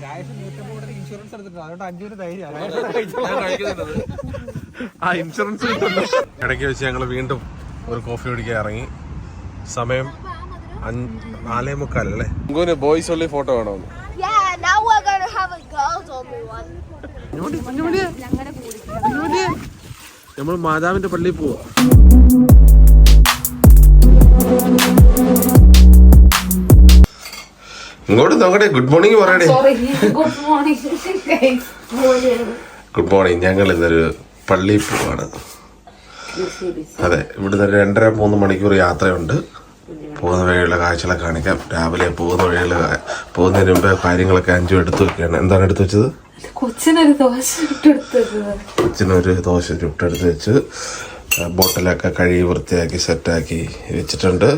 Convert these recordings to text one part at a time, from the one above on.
Insurance എടുത്തിട്ടുണ്ട്. അതുകൊണ്ട് അഞ്ചുവിന് ധൈര്യം ആ ഇൻഷുറൻസ് കിട്ടുന്നു ഇടയ്ക്ക് വെച്ച് ഞങ്ങൾ വീണ്ടും ഒരു കോഫി കുടിക്കാൻ ഇറങ്ങി. സമയം നാലേ മുക്കാലല്ലേ ബോയ്സ് ഉള്ളി ഫോട്ടോ വേണോ Yeah, now we're gonna have a girls only one. നമ്മൾ മാതാവിന്റെ പള്ളിയിൽ പോവാ. ഇങ്ങോട്ട് നോക്കട്ടെ ഗുഡ് മോർണിംഗ് പറയണേ morning, guys. ഗുഡ് മോർണിംഗ് ഞങ്ങൾ ഇന്നൊരു പള്ളിയിൽ പോവാണ്. അതെ ഇവിടുന്ന് ഒരു രണ്ടര മൂന്ന് മണിക്കൂർ യാത്രയുണ്ട്. പോകുന്ന വഴിയുള്ള കാഴ്ചകളൊക്കെ കാണിക്കാം. രാവിലെ പോകുന്ന വഴിയുള്ള പോകുന്നതിന് മുമ്പ് കാര്യങ്ങളൊക്കെ അഞ്ചും എടുത്തു വെക്കുകയാണ്. എന്താണ് എടുത്തു വെച്ചത്? കൊച്ചിനൊരു ദോശ കൊച്ചിനൊരു ദോശ ചുട്ടെടുത്ത് വെച്ച് ബോട്ടിലൊക്കെ കഴുകി വൃത്തിയാക്കി സെറ്റാക്കി വെച്ചിട്ടുണ്ട്.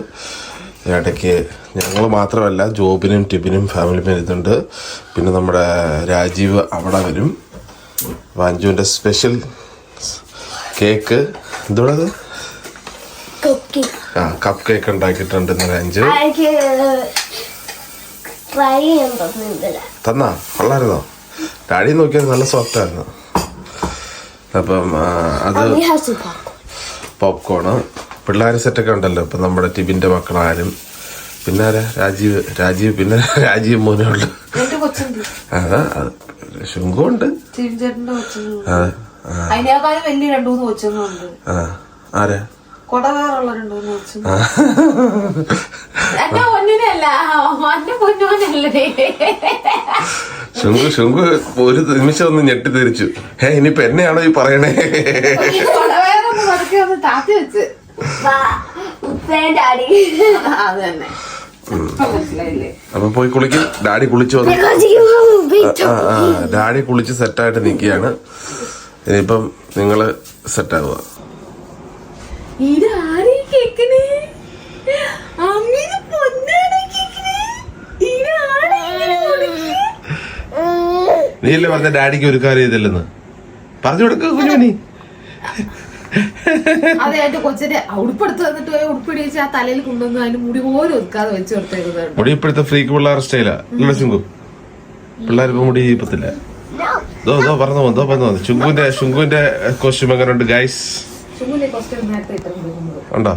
ഇടയ്ക്ക് ഞങ്ങൾ മാത്രമല്ല ജോബിനും ടിബിനും ഫാമിലി വരുന്നുണ്ട് പിന്നെ നമ്മുടെ രാജീവ് അവിടെ വരും. വാഞ്ചുവിന്റെ സ്പെഷ്യൽ കേക്ക് എന്തുള്ളത്. ആ കപ്പ് കേക്ക് ഉണ്ടാക്കിയിട്ടുണ്ട് ഇന്നലെ അഞ്ച്. തന്നാ? കൊള്ളായിരുന്നോ ഡാഡി നോക്കിയാൽ നല്ല സോഫ്റ്റ് ആയിരുന്നു. അപ്പം അത് പോപ്കോണ് പിള്ളേർ സെറ്റൊക്കെ ഉണ്ടല്ലോ. ഇപ്പം നമ്മുടെ ടിബിന്റെ മക്കളായാലും പിന്നെ ആരാ? രാജീവ് രാജീവ് പിന്നെ രാജീവ് മോനെ ഉണ്ട്. കൊച്ചുണ്ട്. അതാ അതിനേക്കാളും വലിയ രണ്ടു മൂന്ന് കൊച്ചുങ്ങളുണ്ട്. ആ ആരാ? കൊടവേറുള്ള രണ്ടു മൂന്ന് കൊച്ചു എന്റെ പൊന്നിനല്ല എന്റെ പൊന്നോനല്ലേ ശുങ്കു ശുങ്കു ഒരു നിമിഷം ഒന്ന് ഞെട്ടിത്തെറിച്ചു. ഏ ഇനിയിപ്പോ എന്നെയാണോ ഈ പറയണേ? കൊടവേറൊന്ന് പതുക്കെ ഒന്ന് താത്തി വെച്ച്. അപ്പൊ പോയി കുളിക്കും. ഡാഡി കുളിച്ചു വന്നു. ഡാഡി കുളിച്ച് സെറ്റായിട്ട് നിൽക്കുകയാണ്. ഇനിയിപ്പം നിങ്ങൾ സെറ്റാകുക നീയല്ലേ പറഞ്ഞ ഡാഡിക്ക് ഒരു കാര്യം ചെയ്തില്ലെന്ന്? പറഞ്ഞു കൊടുക്ക കുഞ്ഞുമണി അതെ എന്റെ കൊച്ചിന്റെ ഉടുപ്പെടുത്ത് വന്നിട്ട് പോയി ഉടുപ്പിടിച്ച് ആ തലയിൽ കൊണ്ടുവന്ന് അതിന് മുടി പോലും ഒതുക്കാതെ വെച്ച് കൊടുത്തേക്കുന്നുണ്ട് മുടി ഇപ്പോഴത്തെ ഫ്രീക്ക് പിള്ളേർ സ്റ്റൈലാ ഇല്ല ചുങ്കു പിള്ളേർ ഇപ്പൊ മുടി ഇപ്പത്തില്ല ദോ ദോ പറഞ്ഞു ദോ പറഞ്ഞു ചുങ്കുവിന്റെ ശുങ്കുവിന്റെ കോസ്റ്റ്യൂം എങ്ങനെ ഉണ്ട്? ഗൈസ് ഉണ്ടോ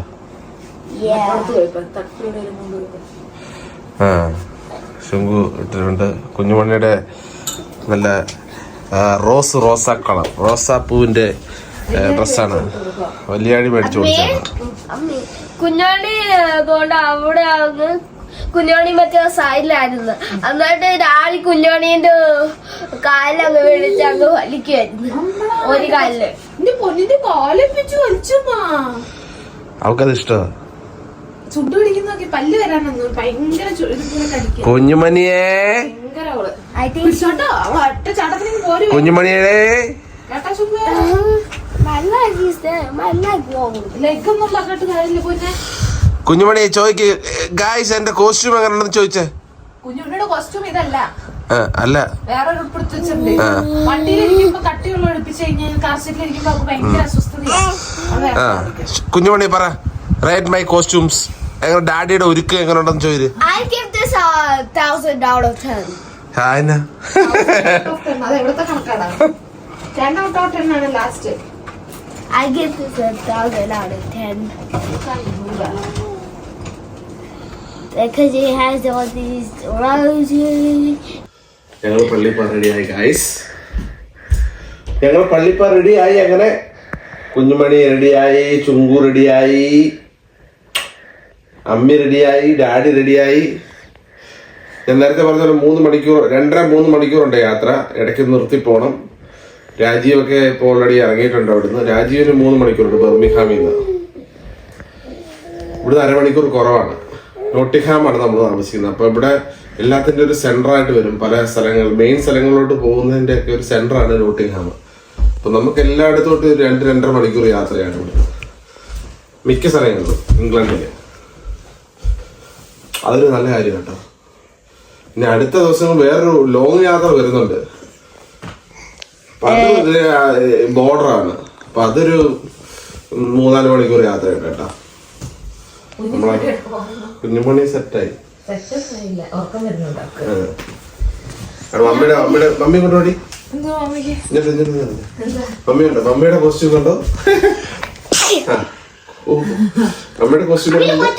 ആ ശുങ്കു ഇട്ടിട്ടുണ്ട്. കുഞ്ഞുമണിയുടെ നല്ല റോസ് റോസാ കളർ റോസാപ്പൂവിന്റെ ഡ്രസ്സാണ് വലിയാഴി മേടിച്ചു കൊടുത്തതാണ് അമ്മേ. കുഞ്ഞോണി കൊണ്ട് അവിടെ അങ്ങ് കുഞ്ഞോണി മറ്റേ സൈഡിലായിരുന്നു. എന്നിട്ട് രാളി കുഞ്ഞോണീന്റെ കാലങ്ങ് മേടിച്ച് അങ്ങ് വലിക്കുമായിരുന്നു ഒരു കാലിൽ. എന്റെ പൊന്നിന്റെ കാലിപ്പിച്ചു വലിച്ചുമാ അവക്കത് ഇഷ്ടമാണ് കുഞ്ഞുമണിയേ. കുഞ്ഞുമണിയേ. കുഞ്ഞുമണി ചോദിക്ക് ഗായ്സ് എന്റെ കോസ്റ്റ്യൂം എങ്ങനെയാണെന്ന് ചോദിച്ചേ? കോസ്റ്റ്യൂം ഇതല്ല. അല്ല. വേറെ കുഞ്ഞുമണി പറ. റൈറ്റ് മൈ കോസ്റ്റ്യൂംസ് എങ്ങനെ ഡാഡിയുടെ ഒരുക്ക് എങ്ങനെ ഉണ്ടെന്ന് ചോദിച്ചു I give this a thousand out of ten ഹായന അത് എവിടുത്തെ കണക്കാടാ? ടെൻ ഔട്ട് ഓഫ് ടെൻ ആണ് last I give this a thousand out of ten. Because it has all these roses. ഞങ്ങൾ പള്ളിപ്പാ റെഡിയായി ഗായ്സ് ഞങ്ങൾ പള്ളിപ്പാ റെഡിയായി അങ്ങനെ കുഞ്ഞുമണി റെഡിയായി ചുങ്കു റെഡിയായി അമ്മി റെഡിയായി ഡാഡി റെഡിയായി ഞാൻ നേരത്തെ പറഞ്ഞ മൂന്ന് മണിക്കൂർ രണ്ടര മൂന്ന് മണിക്കൂറുണ്ട് യാത്ര. ഇടയ്ക്ക് നിർത്തി പോകണം രാജീവൊക്കെ ഇപ്പോൾ ഓൾറെഡി ഇറങ്ങിയിട്ടുണ്ട് അവിടുന്ന്. രാജീവിന് മൂന്ന് മണിക്കൂറുണ്ട് ബർമിഹാമിൽ നിന്ന്. ഇവിടുന്ന് അരമണിക്കൂർ കുറവാണ്. നോട്ടിഹാമാണ് നമ്മൾ താമസിക്കുന്നത്. അപ്പൊ ഇവിടെ എല്ലാത്തിന്റെ ഒരു സെന്റർ ആയിട്ട് വരും. പല സ്ഥലങ്ങൾ മെയിൻ സ്ഥലങ്ങളിലോട്ട് പോകുന്നതിന്റെ ഒക്കെ ഒരു സെന്റർ ആണ് നോട്ടിഹാം അപ്പൊ നമുക്ക് എല്ലായിടത്തോട്ടും രണ്ട് രണ്ടര മണിക്കൂർ യാത്രയാണ് ഇവിടെ മിക്ക സ്ഥലങ്ങളിലും ഇംഗ്ലണ്ടിൽ അതൊരു നല്ല കാര്യം കേട്ടോ ഇനി അടുത്ത ദിവസം വേറൊരു ലോങ് യാത്ര വരുന്നുണ്ട്. ബോർഡറാണ്. അപ്പൊ അതൊരു മൂന്നാൽ മണിക്കൂർ യാത്ര കേട്ടോ. നമ്മളെ കുഞ്ഞുമണി സെറ്റായി. മമ്മിയുടെ മമ്മിയുടെ മമ്മി കൊണ്ടോടി എന്തോ അമ്മയ്ക്ക് ഇങ്ങോട്ട് ഇങ്ങോട്ട് ഇങ്ങോട്ട്. മമ്മിയുണ്ടോ? മമ്മിയുടെ കോസ്റ്റ്യൂം കണ്ടോ? മമ്മിയുടെ കോസ്റ്റ്യൂം കൊച്ചു കണ്ടോ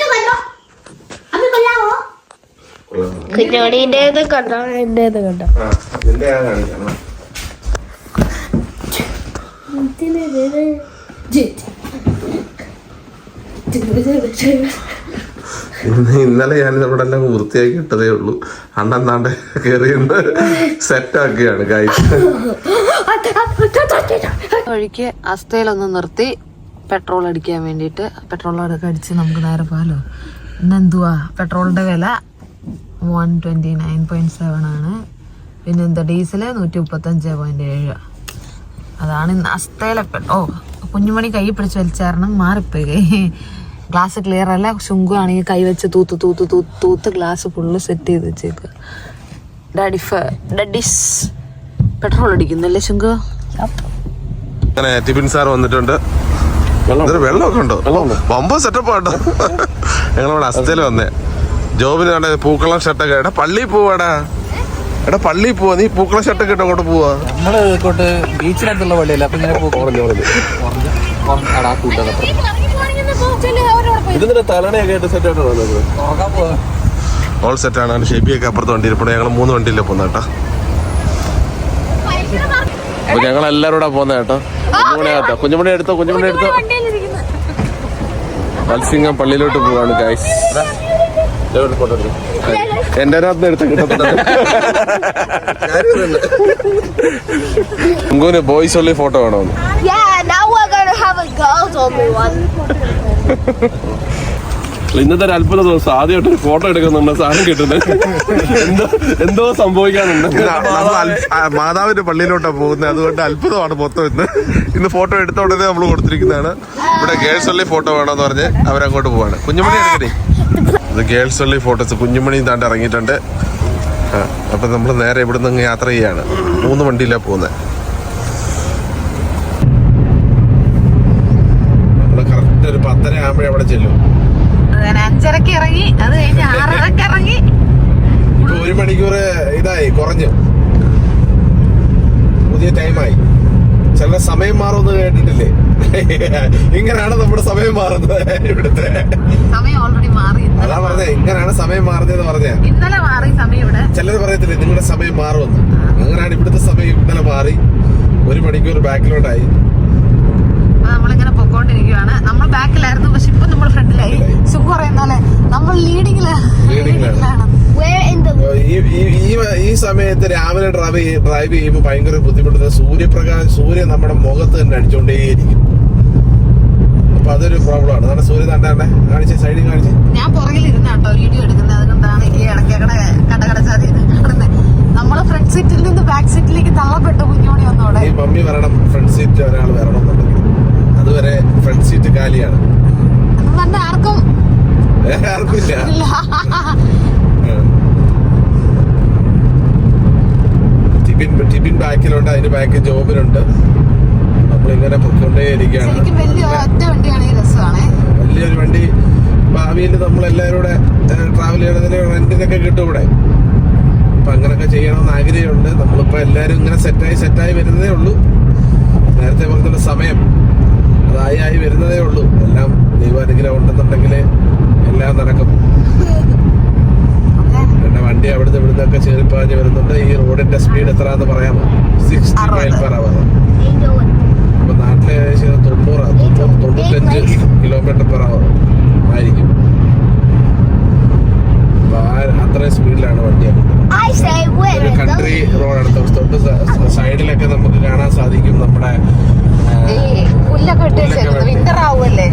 കുഞ്ഞോടീന്റെത് കണ്ടോ? എന്റേത് കണ്ടോ? ആ നിന്റെ കാണിക്കണം. ഇന്ന് ഇന്നലെ ഞാൻ ഇവിടെ എല്ലാം വൃത്തിയാക്കി ഇട്ടതേ ഉള്ളൂ. അണ്ണൻ കയറിയുണ്ട് കയറി സെറ്റ് ആക്കുകയാണ് കാഴ്ച വഴിക്ക് അസ്ഥയിലൊന്ന് നിർത്തി പെട്രോൾ അടിക്കാൻ വേണ്ടിയിട്ട്. അടക്കം അടിച്ച് നമുക്ക് നേരെ പോകാലോ. ഇന്നെന്തുവാ പെട്രോളിന്റെ വില one twenty nine point seven ആണ്. പിന്നെന്താ ഡീസൽ നൂറ്റി മുപ്പത്തഞ്ച് പോയിന്റ് ഏഴ്. അതാണ് ഇന്ന് അസ്ഥയിലെ പെ- ഓ കുഞ്ഞുമണി കൈ പിടിച്ച് വലിച്ചാരണം മാറിപ്പോയി. ഗ്ലാസ് ക്ലിയർ അല്ല ശുങ്കു ആണെങ്കിൽ കൈ വെച്ച് തൂത്ത് തൂത്ത് തൂത്ത് തൂത്ത് ഗ്ലാസ് ഫുള്ള് സെറ്റ് ചെയ്ത് വെച്ചേക്കുക ഡാഡിഫ് ഡഡിസ് പെട്രോൾ അടിക്കുന്നല്ലേ ശുങ്കു? അങ്ങനെ ടിഫിൻ സാർ വന്നിട്ടുണ്ട്. വെള്ളമൊക്കെ ഉണ്ടോ? ബമ്പ സെറ്റപ്പ് ആട്ടോ. ഞങ്ങളിവിടെ അസ്ഥയിൽ വന്നേ. ജോബിന് വേണ്ട പൂക്കളം ഷർട്ടൊക്കെ എടാ പള്ളിയിൽ പോവാടാ. എടാ പള്ളി പോവാ. നീ പൂക്കള ഷർട്ടൊക്കെ ഇട്ട് അങ്ങോട്ട് പോവാ. നമ്മൾ ഇങ്ങോട്ട് ബീച്ചിനടുത്തുള്ള പള്ളിയല്ല അപ്പൊ ഇങ്ങനെ പറഞ്ഞു കൂട്ടത് ഇതിന്റെ തലണയൊക്കെ ആയിട്ട് സെറ്റ് ആയിട്ട് ഓൾ സെറ്റ് ആണ്. ഷെബിയൊക്കെ അപ്പുറത്ത് വണ്ടി ഇരിപ്പുണ്ട്. ഞങ്ങൾ മൂന്ന് വണ്ടിയിലെ പോകുന്ന കേട്ടോ. അപ്പൊ ഞങ്ങൾ എല്ലാവരും കൂടെ പോകുന്ന കേട്ടോ. കുഞ്ഞുമണി കേട്ടോ കുഞ്ഞുമണി എടുത്തോ? കുഞ്ഞുമണി എടുത്തോ? മത്സ്യങ്ങം പള്ളിയിലോട്ട് പോവാണ് ഗൈസ് എന്റെ എടുത്ത. കിട്ടും ബോയ്സ് ഉള്ളി ഫോട്ടോ വേണോ. ഇന്നത്തെ ഒരു അത്ഭുത ദിവസം. ആദ്യമായിട്ട് ഒരു ഫോട്ടോ എടുക്കുന്നുണ്ട്. സാധനം കിട്ടുന്നത്. എന്തോ എന്തോ സംഭവിക്കാനുണ്ട്. മാതാവിന്റെ പള്ളിയിലോട്ടാ പോകുന്നത്. അതുകൊണ്ട് അത്ഭുതമാണ് മൊത്തം ഇന്ന്. ഇന്ന് ഫോട്ടോ എടുത്ത ഉടനെ നമ്മൾ കൊടുത്തിരിക്കുന്നതാണ്. ഇവിടെ ഗേൾസ് ഉള്ളി ഫോട്ടോ വേണമെന്ന് പറഞ്ഞ് അവരങ്ങോട്ട് പോവാണ്. കുഞ്ഞുമണി എടുക്കണേ ഇത് ഗേൾസ് ഒള്ളി ഫോട്ടോസ് കുഞ്ഞുമണി താണ്ട് ഇറങ്ങിയിട്ടുണ്ട്. അപ്പൊ നമ്മൾ നേരെ ഇവിടെ നിന്ന് യാത്ര ചെയ്യാണ്. മൂന്ന് വണ്ടിയിലാണ് പോകുന്നത് കറക്റ്റ് ഒരു പത്തര ആകുമ്പോഴേ അവിടെ ചെല്ലും. അങ്ങനെ അഞ്ചരക്ക് ഇറങ്ങി അത് കഴിഞ്ഞ് ആറരക്ക് ഇറങ്ങി. ഒരു മണിക്കൂർ ഇതായി കുറഞ്ഞു. പുതിയ ടൈമായി ചില സമയം മാറുമെന്ന് കേട്ടിട്ടില്ലേ? ഇങ്ങനെയാണ് നമ്മുടെ സമയം മാറുന്നത് ഇവിടുത്തെ. സമയം ഓൾറെഡി മാറി അതാ പറഞ്ഞേ ഇങ്ങനെയാണ് സമയം മാറുന്നതെന്ന് പറഞ്ഞ. ഇന്നലെ മാറി സമയം ഇവിടെ. ചിലർ പറയത്തില്ലേ നിങ്ങളുടെ സമയം മാറുമെന്ന്. അങ്ങനെയാണ് ഇവിടുത്തെ സമയം ഇന്നലെ മാറി. ഒരു മണിക്കൂർ ബാക്കിലോട്ടായി. നമ്മളിങ്ങനെ പൊക്കോണ്ടിരിക്കുകയാണ് നമ്മൾ ബാക്കിലായിരുന്നു പക്ഷെ ഇപ്പൊ നമ്മൾ ഫ്രണ്ടിലായി. സുഖം പറയുന്ന പോലെ നമ്മൾ ലീഡിങ്ങിലാണ് ലീഡിങ്ങിലാണ്. ഈ ഈ- സമയത്ത് രാവിലെ ഡ്രൈവ് ഡ്രൈവ് ചെയ്യുമ്പോൾ ഭയങ്കര ബുദ്ധിമുട്ടുന്ന സൂര്യപ്രകാശം സൂര്യൻ നമ്മുടെ മുഖത്ത് തന്നെ അടിച്ചുകൊണ്ടേയിരിക്കും അപ്പൊ അതൊരു പ്രോബ്ലമാണ് നമ്മുടെ സൂര്യൻ തണ്ടാണ്ടേ കാണിച്ച് സൈഡിൽ കാണിച്ച്. ഞാൻ പുറകിലിരുന്ന കേട്ടോ വീഡിയോ എടുക്കുന്നത്. അതുകൊണ്ടാണ് ഈ ഇടയ്ക്കടെ കടകടച്ചാതി നമ്മൾ ഫ്രണ്ട് സീറ്റിൽ നിന്ന് ബാക്ക് സീറ്റിലേക്ക് തള്ളപ്പെട്ടു കുഞ്ഞോണി വന്നോടെ ഈ മമ്മി വരണം. ഫ്രണ്ട് സീറ്റ് ഒരാൾ വരണം എന്നുണ്ടെങ്കിൽ. അതുവരെ ഫ്രണ്ട് സീറ്റ് കാലിയാണ്. ആർക്കും വേറെ ആർക്കില്ല ടിബിൻ ടിബിൻ ബാക്കിലുണ്ട് അതിന്റെ ബാക്കിൽ ജോബിലുണ്ട് നമ്മളിങ്ങനെ ഇങ്ങനെ വണ്ടിയാണ് രസമാണേ വലിയൊരു വണ്ടി ഭാവിയിൽ നമ്മൾ എല്ലാവരും കൂടെ ട്രാവൽ ചെയ്യണതിന് റെന്റിനൊക്കെ കിട്ടും ഇവിടെ അപ്പൊ അങ്ങനെയൊക്കെ ചെയ്യണമെന്ന് ആഗ്രഹമുണ്ട്. നമ്മളിപ്പോ എല്ലാവരും ഇങ്ങനെ സെറ്റായി സെറ്റായി വരുന്നതേ ഉള്ളൂ. നേരത്തെ പറഞ്ഞുള്ള സമയം അതായി ആയി വരുന്നതേ ഉള്ളൂ. എല്ലാം ദൈവാനുഗ്രഹം ഉണ്ടെന്നുണ്ടെങ്കിൽ എല്ലാം നടക്കും. വണ്ടി അവിടുന്ന് ഇവിടുന്ന് ഒക്കെ ചേറിപ്പാഞ്ഞ് വരുന്നുണ്ട്. ഈ റോഡിന്റെ സ്പീഡ് എത്ര എന്ന് പറയാമോ സിക്സ്റ്റി മൈൽ പെർ അവർ അപ്പൊ നാട്ടിലെ ഏകദേശം തൊണ്ണൂറ് തൊണ്ണൂറ് തൊണ്ണൂറ്റഞ്ച് കിലോമീറ്റർ പെർ അവർ ആയിരിക്കും. അത്രയും സ്പീഡിലാണ് വണ്ടി ഒരു കൺട്രി റോഡ് റോഡാണ് തൊട്ട് സൈഡിലൊക്കെ നമുക്ക് കാണാൻ സാധിക്കും നമ്മുടെ. വിന്റർ ആവുമല്ലേ?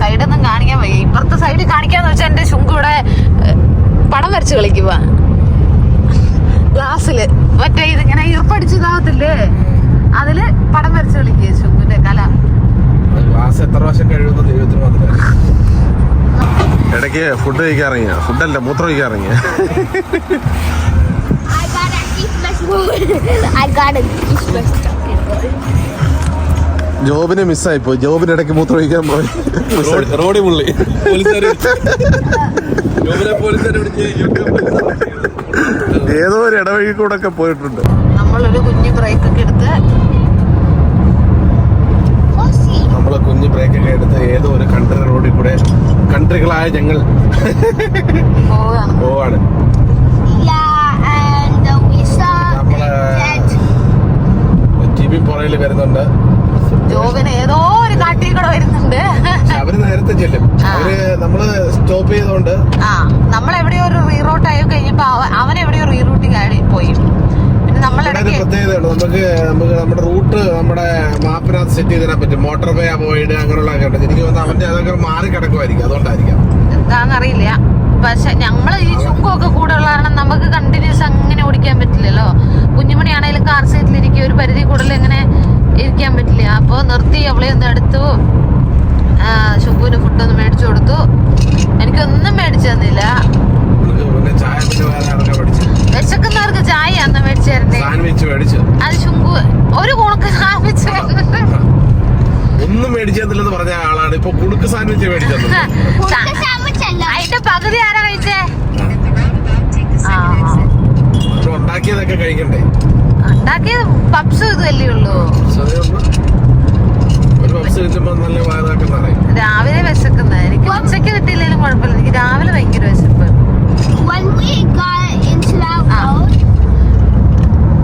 സൈഡൊന്നും കാണിക്കാൻ വയ്യ. ഇപ്പുറത്തെ സൈഡ് കാണിക്കാന്ന് വെച്ചാൽ എന്റെ ശുങ്ക് ഇവിടെ ഏ, പടം വരച്ച് കളിക്കുക ഗ്ലാസ്സിൽ മറ്റേ ഇതിങ്ങനെ ഈർപ്പടിച്ചതാകത്തില്ലേ അതിൽ പടം വരച്ച് കളിക്കുക ശുങ്കിന്റെ കല. ഗ്ലാസ് എത്ര പ്രാവശ്യം കഴിയുന്ന ദൈവത്തിന് മാത്രമേ ഇടയ്ക്ക് ഫുഡ് കഴിക്കാൻ ഇറങ്ങിയ. ഫുഡല്ല മൂത്രം കഴിക്കാൻ ഇറങ്ങിയ. I got a Christmas. I got a Christmas. ജോബിനെ മിസ്സായി പോയി. ജോബിന് ഇടയ്ക്ക് മൂത്രമൊഴിക്കാൻ പോയി. റോഡി പുള്ളി. ഏതോ ഒരു ഇടവഴി കൂടെ ഒക്കെ പോയിട്ടുണ്ട്. നമ്മളൊരു കുഞ്ഞു ബ്രേക്ക് ഒക്കെ എടുത്ത് നമ്മളെ കുഞ്ഞു ബ്രേക്ക് ഒക്കെ എടുത്ത് ഏതോ ഒരു കൺട്രി റോഡിൽ കൂടെ കൺട്രികളായ ഞങ്ങൾ പോവാണ്. നമ്മൾ ടി വി പുറകിൽ വരുന്നുണ്ട് ജോബിന് ഏതോ ഒരു കാട്ടിൽ കൂടെ വരുന്നുണ്ട് പക്ഷെ അവർ നേരത്തെ ചെല്ലും അവർ നമ്മൾ സ്റ്റോപ്പ് ചെയ്തോണ്ട് ആ നമ്മൾ എവിടെയോ ഒരു റീറൂട്ട് ആയി കഴിഞ്ഞപ്പോ അവൻ എവിടെയോ റീറൂട്ടിങ് ആയി പോയി. പ്രത്യേകതയുണ്ട് നമുക്ക് നമുക്ക് നമ്മുടെ റൂട്ട് നമ്മുടെ മാപ്പിനകത്ത് സെറ്റ് ചെയ്ത് തരാൻ പറ്റും. മോട്ടോർ വേ അവോയ്ഡ് അങ്ങനെയുള്ളതൊക്കെ ഉണ്ട്. എനിക്ക് തോന്നുന്നു അവന്റെ അതൊക്കെ മാറി കിടക്കുമായിരിക്കും. അതുകൊണ്ടായിരിക്കാം. എന്താണെന്നറിയില്ല പക്ഷെ ഞങ്ങൾ ഈ ചുങ്കൊക്കെ കൂടെ ഉള്ള കാരണം നമുക്ക് കണ്ടിന്യൂസ് അങ്ങനെ ഓടിക്കാൻ പറ്റില്ലല്ലോ. കുഞ്ഞുമണി ആണെങ്കിലും കാർ സീറ്റിലിരിക്കും ഒരു പരിധി കൂടുതൽ ഇങ്ങനെ ഇരിക്കാൻ പറ്റില്ല. അപ്പോൾ നിർത്തി അവളെ ഒന്ന് എടുത്തു. ശുഭുവിന് ഫുഡൊന്ന് മേടിച്ചു കൊടുത്തു. എനിക്കൊന്നും മേടിച്ചു തന്നില്ല. വിശക്കുന്നവർക്ക് ചായ അന്ന് മേടിച്ചു. തരണ്ടേ അത് ശുങ്കു ഒരു കുണക്ക് ഒന്നും മേടിച്ചു തന്നില്ലെന്ന് പറഞ്ഞ ആളാണ്. ഇപ്പൊ കുടുക്ക് സാൻഡ്വിച്ച് അതിന്റെ പകുതി ആരാ കഴിച്ചേ? ഉണ്ടാക്കിയതൊക്കെ കഴിക്കണ്ടേ? ഉണ്ടാക്കിയത് പപ്സും ഇതല്ലേ ഉള്ളൂ. രാവിലെ വിശക്കുന്ന. എനിക്ക് ഉച്ചയ്ക്ക് കിട്ടിയില്ലെങ്കിലും കുഴപ്പമില്ല. എനിക്ക് രാവിലെ ഭയങ്കര വിശപ്പ്.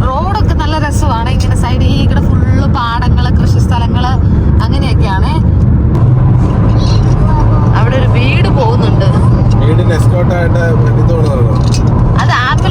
റോഡൊക്കെ നല്ല രസമാണ്. ഇങ്ങനെ സൈഡിൽ ഇവിടെ ഫുള്ള് പാടങ്ങൾ കൃഷി സ്ഥലങ്ങൾ അങ്ങനെയൊക്കെയാണ്. അവിടെ ഒരു വീട് പോകുന്നുണ്ട്. അത് ആംബുലൻസാ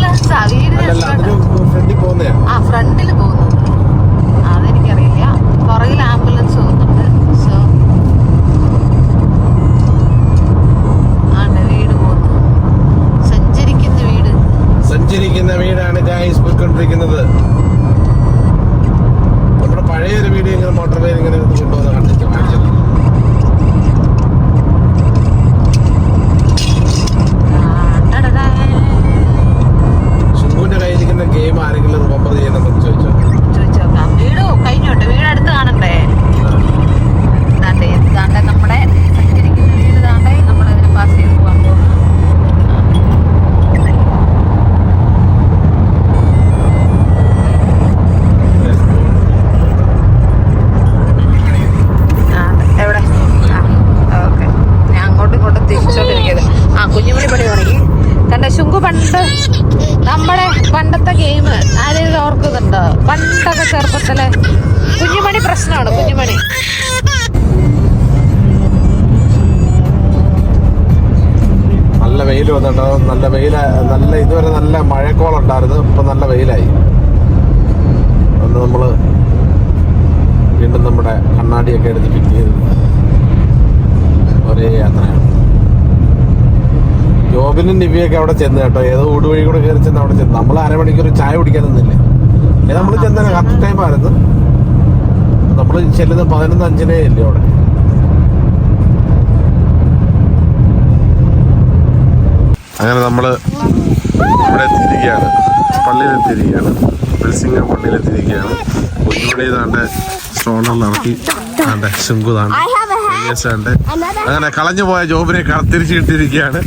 ജോബിനും നിവിയൊക്കെ അവിടെ ചെന്ന് കേട്ടോ. ഏതോ ഊട് വഴി കൂടെ കയറി ചെന്ന് അവിടെ ചെന്ന്. നമ്മൾ അരമണിക്കൂർ ചായ കുടിക്കാൻ നിന്നില്ലേ? ഏ നമ്മൾ ചെന്ന കറക്റ്റ് ടൈം ആയിരുന്നു. നമ്മൾ ചെല്ലുന്ന പതിനൊന്ന് അഞ്ചിനേ അല്ലേ അവിടെ? അങ്ങനെ നമ്മൾ ഇവിടെ എത്തിയിരിക്കുകയാണ്. പള്ളിയിലെത്തിയിരിക്കുകയാണ്. ബിൽസിംഗ പള്ളിയിൽ എത്തിയിരിക്കുകയാണ് കുഞ്ഞുമണി താണ്ട് സ്റ്റോണിൽ നടത്തി ആണ്ട് ശുങ്കു another അങ്ങനെ കളഞ്ഞു പോയ ജോബിനെ തിരിച്ചു കിട്ടിയിരിക്കുകയാണ്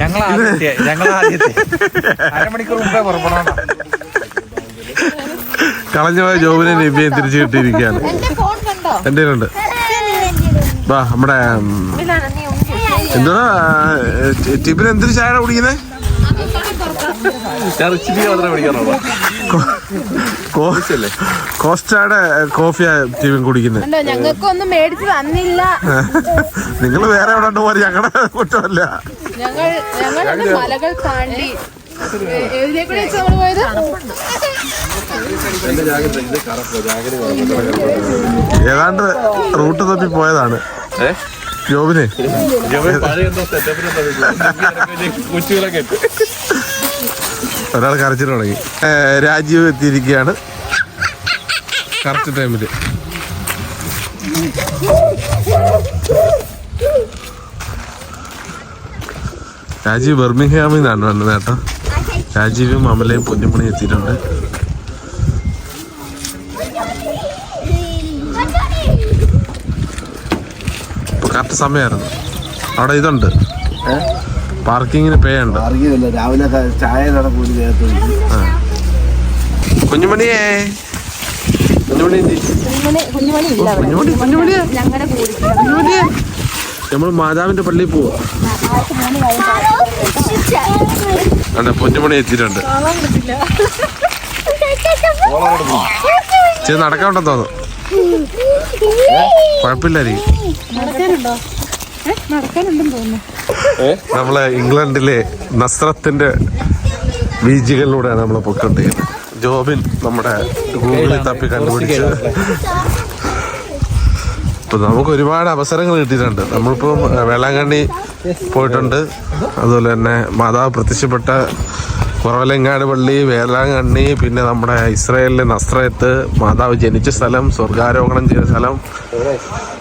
ഞങ്ങൾ കളഞ്ഞു പോയ ജോബിനെ നിബിയെ തിരിച്ചു കിട്ടിയിരിക്കുകയാണ് എന്റെ ഫോൺ കണ്ടോ? എന്റെ ഉണ്ട് വാ നമ്മുടെ എന്താ ടിബിന് എന്തൊരു ചായ കുടിക്കുന്നത് ഞാൻ റിച്ചിട്ട് മാത്രമേ പിടിക്കാറുള്ളൂ കോസ്റ്റയുടെ കോഫിയാ ടിബിൻ കുടിക്കുന്നത് കണ്ടോ ഞങ്ങൾക്കൊന്നും മേടിച്ച് തന്നില്ല. നിങ്ങൾ വേറെ എവിടെ പോലെ ഞങ്ങളുടെ കുറ്റമല്ല. ഞങ്ങൾ ഞങ്ങൾ മലകൾ താണ്ടി. എവിടേക്കൂടെ നമ്മൾ പോയത്? ഏതാണ്ട് റൂട്ട് തപ്പി പോയതാണ്. ജോബിനെ. ജോബിനെ എന്തോ സെറ്റപ്പിനെ കൊച്ചുകളൊക്കെ ഇട്ട് ഒരാൾ കരച്ചിൽ തുടങ്ങി. രാജീവ് എത്തിയിരിക്കുകയാണ്. കറക്റ്റ് ടൈമിൽ രാജീവ് ബെർമിംഗ്ഹാമിൽ നിന്നാണ് വന്നത് കേട്ടോ. രാജീവും അമലയും പൊന്നുമണി എത്തിയിട്ടുണ്ട്. കറക്റ്റ് സമയമായിരുന്നു. അവിടെ ഇതുണ്ട്. പാർക്കിങ്ങിന് പേ ഉണ്ട്. അറിയില്ല. രാവിലെ ചായ നടക്കൂലി കുഞ്ഞുമണിയേ. നമ്മൾ മാതാവിന്റെ പള്ളി പോവാ. അതെ പൊന്നുമണി എത്തിയിട്ടുണ്ട്. ചെയ്ത് നടക്കാണ്ടെന്ന് തോന്നുന്നു. കുഴപ്പമില്ലായിരിക്കും. നമ്മളെ ഇംഗ്ലണ്ടിലെ നസ്രത്തിന്റെ ബീജികളിലൂടെയാണ് നമ്മൾ പൊയ്ക്കൊണ്ടിരിക്കുന്നത്. ജോബിൻ നമ്മുടെ ഗൂഗിളിൽ തപ്പി കണ്ടുപിടിച്ച്. അപ്പൊ നമുക്ക് ഒരുപാട് അവസരങ്ങൾ കിട്ടിയിട്ടുണ്ട്. നമ്മളിപ്പം വേളാങ്കണ്ണി പോയിട്ടുണ്ട്. അതുപോലെ തന്നെ മാതാവ് പ്രത്യക്ഷപ്പെട്ട കുറവലങ്ങാട് പള്ളി വേളാങ്കണ്ണി പിന്നെ നമ്മുടെ ഇസ്രായേലിലെ നസ്രയത്ത് മാതാവ് ജനിച്ച സ്ഥലം സ്വർഗാരോപണം ചെയ്ത സ്ഥലം.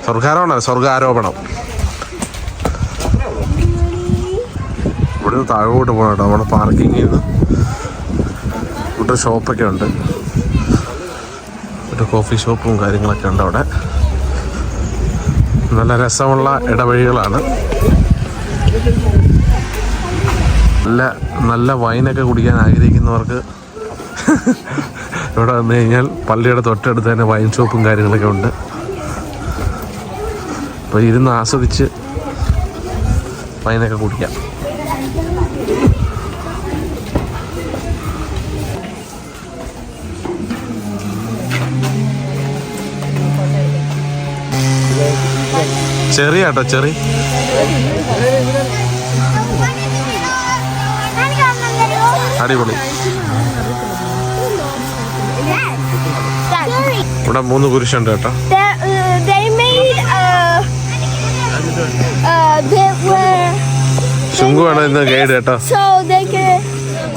സ്വർഗാരോഹണം സ്വർഗാരോപണം. ഇവിടുന്ന് താഴോട്ട് പോകണം കേട്ടോ നമ്മുടെ പാർക്കിങ്ങിൽ നിന്ന് ഇവിടെ ഷോപ്പൊക്കെ ഉണ്ട്. ഒരു കോഫി ഷോപ്പും കാര്യങ്ങളൊക്കെ ഉണ്ട് അവിടെ. നല്ല രസമുള്ള ഇടവഴികളാണ്. നല്ല നല്ല വൈനൊക്കെ കുടിക്കാൻ ആഗ്രഹിക്കുന്നവർക്ക് ഇവിടെ വന്നു കഴിഞ്ഞാൽ പള്ളിയുടെ തൊട്ടടുത്ത് തന്നെ വൈൻ ഷോപ്പും കാര്യങ്ങളൊക്കെ ഉണ്ട്. അപ്പോൾ ഇരുന്ന് ആസ്വദിച്ച് വൈനൊക്കെ കുടിക്കാം. ചെറിയ കേട്ടോ ചെറി അടിപൊളി ഇവിടെ മൂന്ന് കുരിശുണ്ട് കേട്ടോ uh, uh, uh, ശുങ്കുവാണ് ഇന്ന് ഗൈഡ് കേട്ടോ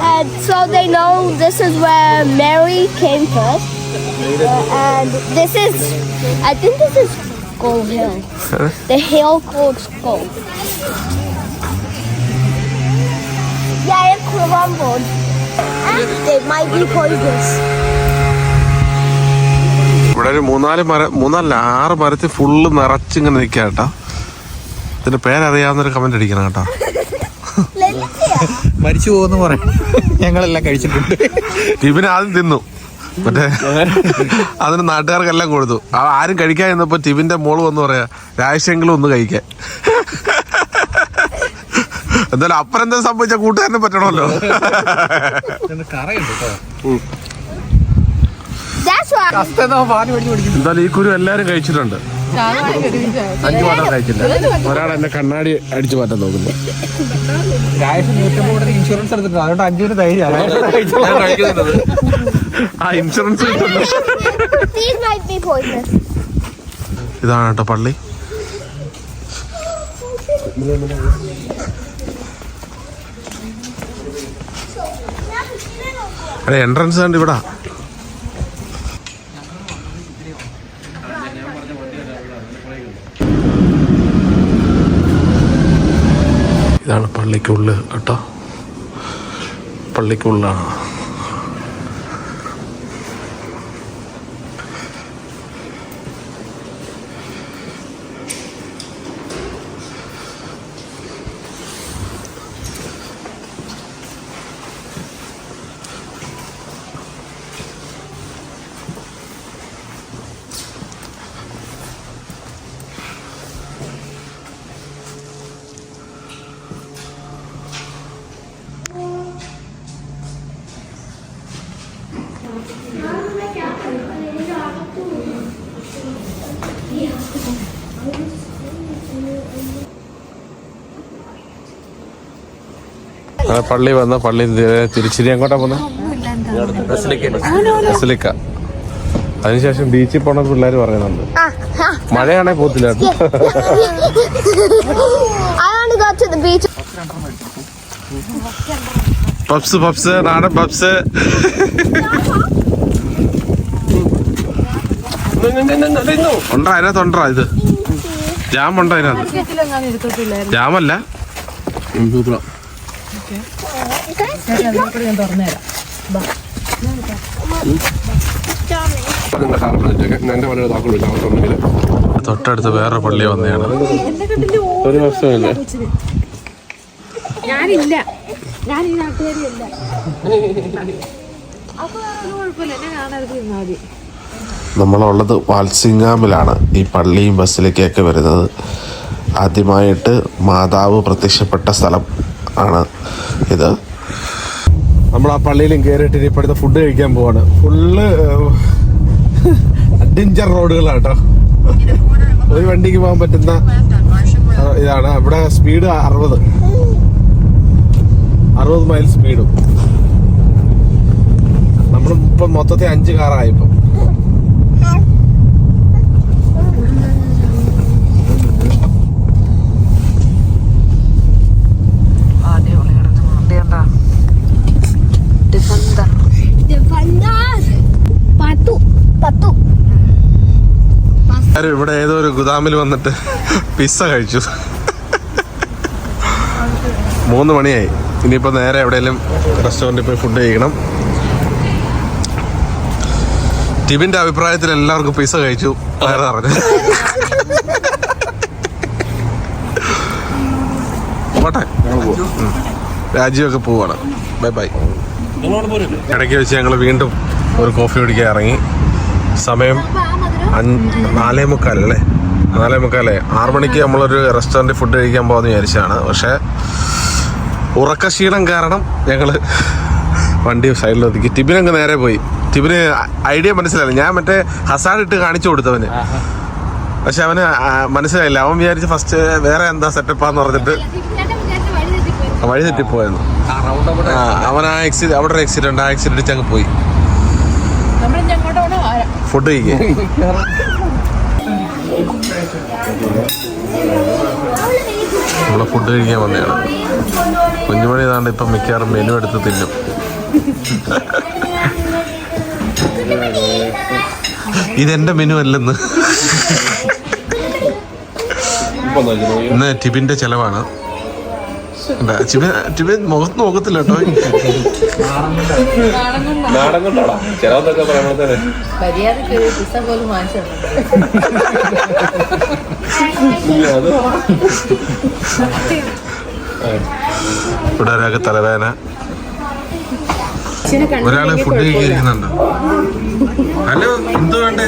uh, so they know this is where Mary came first. Uh, and this is I think this is Skull Hill. the hill called Skull. Yeah, it crumbled. And it might be poisonous. ഇവിടെ ഒരു മൂന്നാൽ മര മൂന്നാൽ ആറ് മരത്തിൽ full നിറച്ചിങ്ങനെ നിൽക്കുക കേട്ടോ ഇതിന്റെ പേരറിയാവുന്നൊരു comment അടിക്കണം കേട്ടോ മരിച്ചു പോകുന്നു പറയാം ഞങ്ങളെല്ലാം കഴിച്ചിട്ടുണ്ട് ഇവനാദ്യം തിന്നു മറ്റേ അതിന് നാട്ടുകാർക്കെല്ലാം കൊടുത്തു. ആ ആരും കഴിക്കാൻ ചെന്നപ്പോ ടിബിന്റെ മോൾ വന്ന് പറയാ രാജശെങ്കിലും ഒന്ന് കഴിക്കാൻ എന്തായാലും അപ്പുറം എന്താ സംഭവിച്ച കൂട്ടുകാരനെ പറ്റണമല്ലോ. എന്തായാലും ഈ കുരു എല്ലാരും കഴിച്ചിട്ടുണ്ട്. അഞ്ചു വട്ടം കഴിച്ചില്ല. ഒരാൾ എന്നെ കണ്ണാടി അടിച്ചു മാറ്റാൻ നോക്കുന്നു. ഇൻഷുറൻസ് എടുത്തിട്ടുണ്ട്. അതുകൊണ്ട് അഞ്ചു ധൈര്യം ആ ഇൻഷുറൻസ്. ഇതാണ് കേട്ടോ പള്ളി. അതെ എൻട്രൻസ് ഉണ്ട് ഇവിടെ. ഇതാണ് പള്ളിക്കുള്ളിൽ കേട്ടോ. പള്ളിക്കുള്ളിലാണ് പള്ളി വന്ന പള്ളി തിരിച്ചിരി എങ്ങോട്ടാ പോന്നെ? ബസിലിക്ക. അതിനുശേഷം ബീച്ചിൽ പോണ പിള്ളേർ പറയുന്നുണ്ട്. മഴയാണെ പോത്തില്ല. പപ്സ് പപ്സ് നാടൻ പപ്സ്. ഉണ്ടോ അതിനകത്ത് ഉണ്ടോ ഇത്. ജാം ഉണ്ടോ അതിനകത്ത് ജാമല്ല. അവർക്ക് തൊട്ടടുത്ത് വേറെ പള്ളി വന്നതാണ്. ഒരു വർഷമില്ല ഞാനില്ല. ഞാൻ ഈ നാട്ടുകാരിയല്ല നമ്മളുള്ളത് വാത്സിംഗാമിലാണ് ഈ പള്ളിയും ബസ്സിലേക്കൊക്കെ വരുന്നത്. ആദ്യമായിട്ട് മാതാവ് പ്രത്യക്ഷപ്പെട്ട സ്ഥലം ആണ് ഇത്. നമ്മൾ ആ പള്ളിയിലും കയറിയിട്ട് ഇപ്പോഴത്തെ ഫുഡ് കഴിക്കാൻ പോവാണ്. ഫുള്ള് അഡ്വഞ്ചർ റോഡുകളാണ് കേട്ടോ ഒരു വണ്ടിക്ക് പോകാൻ പറ്റുന്ന ഇതാണ്. ഇവിടെ സ്പീഡ് അറുപത്. അറുപത് മൈൽ സ്പീഡും നമ്മൾ ഇപ്പം മൊത്തത്തിൽ അഞ്ച് കാറായിപ്പം ആരും ഇവിടെ ഏതോ ഒരു ഗുദാമിൽ വന്നിട്ട് പിസ്സ കഴിച്ചു. മൂന്ന് മണിയായി. ഇനിയിപ്പോ നേരെ എവിടെയെങ്കിലും റെസ്റ്റോറന്റിൽ പോയി ഫുഡ് കഴിക്കണം. ടിബിന്റെ അഭിപ്രായത്തിൽ എല്ലാവർക്കും പിസ്സ കഴിച്ചു വേറെ പറഞ്ഞു പോട്ടെ. രാജ്യമൊക്കെ പോവാണ്. ബൈ ബൈ ഇടയ്ക്ക് വെച്ച് ഞങ്ങൾ വീണ്ടും ഒരു കോഫി കുടിക്കാൻ ഇറങ്ങി. സമയം അഞ്ച് മുക്കാൽ അല്ലേ നാലേ മുക്കാലേ. ആറ് മണിക്ക് നമ്മളൊരു റെസ്റ്റോറന്റ് ഫുഡ് കഴിക്കാൻ പോകാമെന്ന് വിചാരിച്ചതാണ് പക്ഷേ ഉറക്കശീലം കാരണം ഞങ്ങൾ വണ്ടി സൈഡിൽ ഒതുക്കി ടിബിനങ്ങ് നേരെ പോയി. ടിബിന് ഐഡിയ മനസ്സിലായില്ല. ഞാൻ മറ്റേ ഹസാഡ് ഇട്ട് കാണിച്ചു കൊടുത്തവന്. പക്ഷെ അവന് മനസ്സിലായില്ല. അവൻ വിചാരിച്ച് ഫസ്റ്റ് വേറെ എന്താ സെറ്റപ്പാന്ന് പറഞ്ഞിട്ട് വഴി തെറ്റിപ്പോയെന്ന്. ആ റൗണ്ട് അവിടെ ആ, അവൻ ആ എക്സിറ്റ് അവിടെ ഒരു എക്സിറ്റ് ഉണ്ട് ആ അങ്ങ് പോയി. ഫുഡ് കഴിക്കേ. നമ്മളെ ഫുഡ് കഴിക്കാൻ വന്നതാണ്. കുഞ്ഞുമണി ഏതാണ്ട് ഇപ്പം മിക്കവാറും മെനു എടുത്ത് തിന്നും. ഇതെന്റെ മെനു അല്ലെന്ന്. ഇന്ന് ടിബിന്റെ ചെലവാണ്. മുഖത്ത് നോക്കത്തില്ല കേട്ടോ. നാടൻ കൊണ്ടാടാ. ചിലതൊക്കെ പറയുമ്പോഴത്തേനെ മര്യാദയ്ക്ക് പിസ്സ പോലും വാങ്ങിച്ചു അത് ഇവിടെ ഒരാൾക്ക് തലവേദന. ഒരാൾ ഫുഡ് കഴിക്കുന്നുണ്ടോ ഹലോ എന്തോ വേണ്ടേ?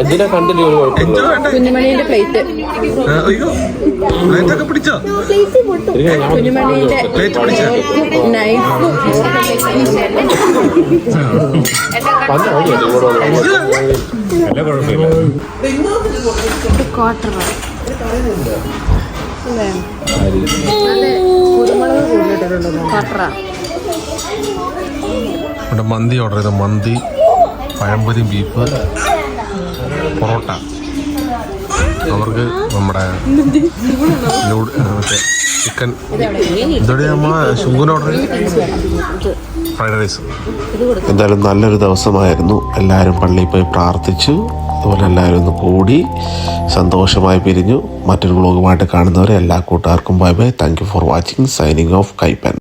അജിനെ കണ്ടില്ല ഒരു കുഴപ്പമില്ല? എന്തോ വേണ്ടേ? കുഞ്ഞുമണിയുടെ പ്ലേറ്റ് ആ, അയ്യോ പ്ലേറ്റ് ഒക്കെ പിടിച്ചോ? കുഞ്ഞുമണിയുടെ പ്ലേറ്റ് പിടിച്ചോ? നൈഫും ക്വാർട്ടർ കുരുമുളക് കൂടുതലിട്ടുണ്ടോ ക്വാർട്ടറാ ഇവിടെ മന്തി ഓർഡർ ചെയ്ത? മന്തി. പഴംപൊരി ബീഫ് പൊറോട്ട. അവർക്ക് നമ്മുടെ ചിക്കൻ ഇതോടെ നമ്മൾ ശുങ്കുൻ ഓർഡർ ഫ്രൈഡ് റൈസ് എന്തായാലും നല്ലൊരു ദിവസമായിരുന്നു. എല്ലാവരും പള്ളിയിൽ പോയി പ്രാർത്ഥിച്ചു. അതുപോലെ എല്ലാവരും ഒന്ന് കൂടി സന്തോഷമായി പിരിഞ്ഞു. മറ്റൊരു വ്ളോഗുമായിട്ട് കാണുന്നവരെ എല്ലാ കൂട്ടുകാർക്കും bye bye. Thank you for watching signing off Kaippan.